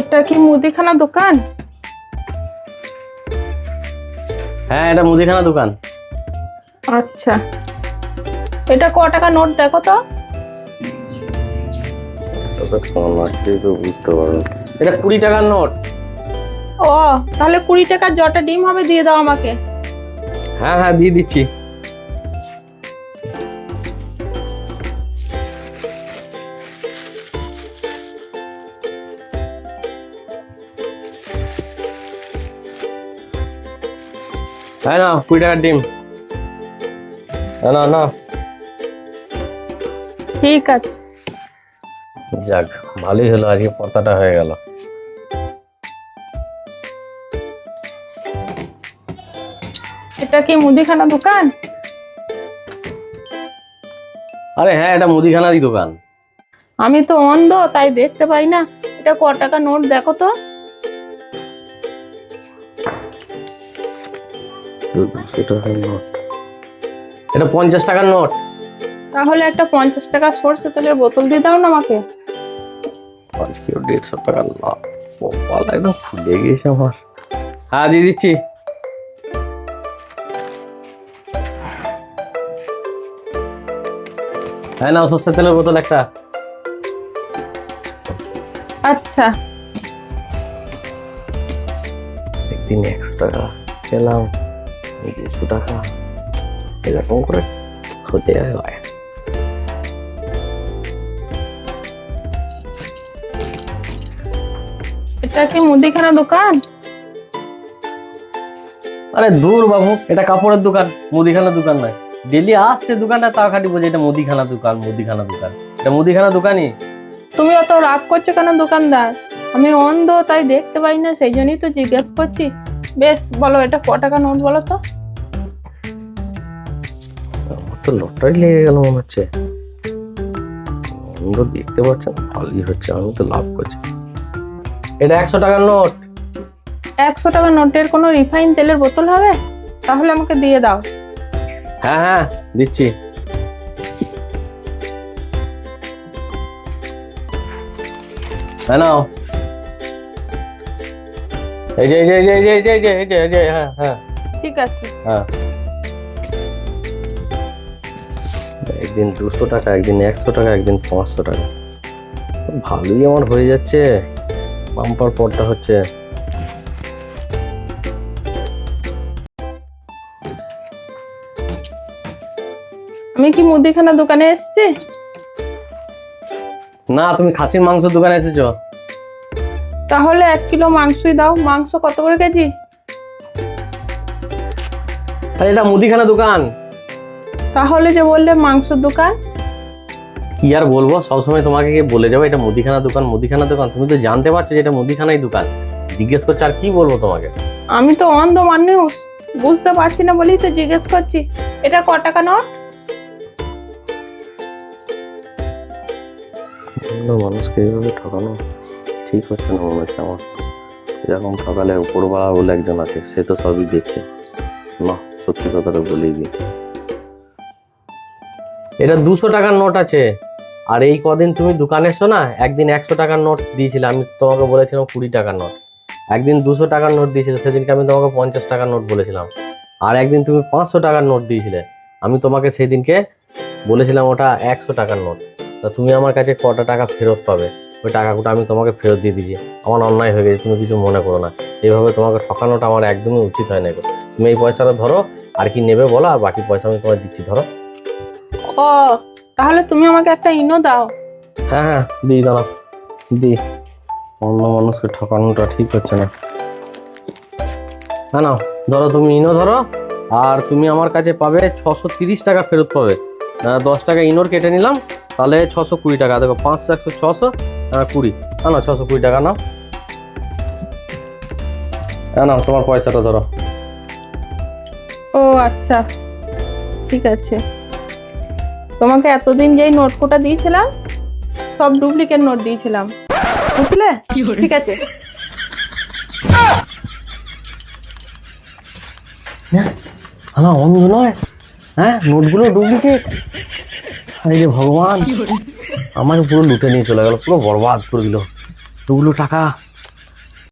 এটা কি মুদিখানা দোকান? হ্যাঁ এটা মুদিখানা দোকান। আচ্ছা। এটা ক টাকা নোট দেখো তো। এটা কুড়ি টাকার নোট। ও তাহলে কুড়ি টাকার জটা ডিম হবে দিয়ে দাও আমাকে। হ্যাঁ হ্যাঁ দিয়ে দিচ্ছি। হ্যাঁ না কুড়ি টাকার ডিম। না না ঠিক আছে। যাক ভালোই হলো আজকে পর্দাটা হয়ে গেল। এটা কি মুদিখানা দোকান? আরে হ্যাঁ এটা মুদিখানারই দোকান। আমি তো অন্ধ তাই দেখতে পাই না। এটা ক টাকা নোট দেখো তো। এটা পঞ্চাশ টাকার নোট তাহলে একটা পঞ্চাশ টাকা সরষে তেলের বোতল দিয়ে দাও না আমাকে। আজকেও দেড়শো টাকার লাভ কপাল একদম ফুলে গেছে আমার। হ্যাঁ দিয়ে দিচ্ছি। হ্যাঁ না সর্ষে তেলের বোতল একটা। আচ্ছা। একদিন একশো টাকা পেলাম দেড়শো টাকা। এরকম করে হতে হয়। এটা কি মুদিখানা দোকান? আরে দূর বাবু এটা কাপড়ের দোকান মুদিখানা দোকান নয়। ডেলি আসছে দোকানটা তাও খাটি বোঝে এটা মুদিখানা দোকান মুদিখানা দোকান। এটা মুদিখানা দোকানই। তুমি অত রাগ করছ কেন দোকানদার? আমি অন্ধ তাই দেখতে পাই না সেই জন্যই তো জিজ্ঞেস করছি। বেশ বলো এটা ক টাকা নোট বলো তো? তো লটারি লেগে গেল মনে হচ্ছে। অন্ধ দেখতে পাচ্ছেন ভালোই হচ্ছে আমি তো লাভ করছি। এটা একশো টাকার নোট। একশো টাকা নোটের কোনো রিফাইন তেলের বোতল হবে? তাহলে আমাকে দিয়ে দাও। হ্যাঁ হ্যাঁ দিচ্ছি। হ্যাঁ নাও। এই যে এই যে এই যে এই যে এই যে এই যে এই যে হ্যাঁ হ্যাঁ। ঠিক আছে। হ্যাঁ। একদিন দুশো টাকা একদিন একশো টাকা একদিন পাঁচশো টাকা। ভালোই আমার হয়ে যাচ্ছে। বাম্পার পরটা হচ্ছে। আমি কি মুদিখানা দোকানে এসেছি? না তুমি খাসির মাংস দোকানে এসেছ? তাহলে এক কিলো মাংসই দাও। মাংস কত করে কেজি? আরে এটা মুদিখানা দোকান। তাহলে যে বললে মাংসর দোকান। কি আর বলব? সবসময় তোমাকে কি বলে যাব এটা মুদিখানা দোকান মুদিখানা দোকান। তুমি তো জানতে পারছ যে এটা মুদিখানাই দোকান। জিজ্ঞেস করছ আর কি বলব তোমাকে? আমি তো অন্ধ মানুষ। বুঝতে পারছি না বলেই তো জিজ্ঞেস করছি। এটা ক টাকা নোট? মানুষকে এইভাবে ঠকানো? ঠিক হচ্ছে না মনে হচ্ছে আমার। এরকম ঠকালে উপরবেলা বলে একজন আছে, সে তো সবই দেখছে। না, সত্যি কথাটা বলেই দিই। এটা দুশো টাকার নোট আছে। আর এই কদিন তুমি দোকানে এসো না, একদিন একশো টাকার নোট দিয়েছিলে, আমি তোমাকে বলেছিলাম কুড়ি টাকার নোট। একদিন দুশো টাকার নোট দিয়েছিলে, সেদিনকে আমি তোমাকে পঞ্চাশ টাকার নোট বলেছিলাম। আর একদিন তুমি পাঁচশো টাকার নোট দিয়েছিলে। আমি তোমাকে সেই দিনকে বলেছিলাম ওটা একশো টাকার নোট। তা তুমি আমার কাছে কটা টাকা ফেরত পাবে? ওই টাকাগুলো আমি তোমাকে ফেরত দিয়ে দিয়েছি। আমার অন্যায় হয়ে গেছে তুমি কিছু মনে করো না। এইভাবে তোমাকে ঠকানোটা আমার একদমই উচিত হয় না তুমি এই পয়সাটা ধরো আর কি নেবে বলো আর বাকি পয়সা আমি তোমায় দিচ্ছি ধরো। ও তাহলে তুমি আমাকে একটা ইনো দাও। হ্যাঁ হ্যাঁ দিই দাঁড়াও। দি অন্য মানুষকে ঠকানোটা ঠিক হচ্ছে না। হ্যাঁ নাও ধরো তুমি ইনো ধরো আর তুমি আমার কাছে পাবে ছশো তিরিশ টাকা ফেরত পাবে। দশ টাকা ইনোর কেটে নিলাম তাহলে ছশো কুড়ি টাকা। দেখো পাঁচশো একশো ছশো কুড়ি। হ্যাঁ না ছশো কুড়ি টাকা নাও। হ্যাঁ নাও তোমার পয়সাটা ধরো। ও আচ্ছা। ঠিক আছে। তোমাকে এতদিন যেই নোট কোটা দিয়েছিলাম সব ডুপ্লিকেট নোট দিয়েছিলাম। বুঝলে? ঠিক আছে। হ্যাঁ অন্ধ নয়। হ্যাঁ নোটগুলো ডুপ্লিকেট। আরে রে ভগবান আমাকে পুরো লুটে নিয়ে চলে গেল, পুরো বরবাদ করে দিল। এতগুলো টাকা।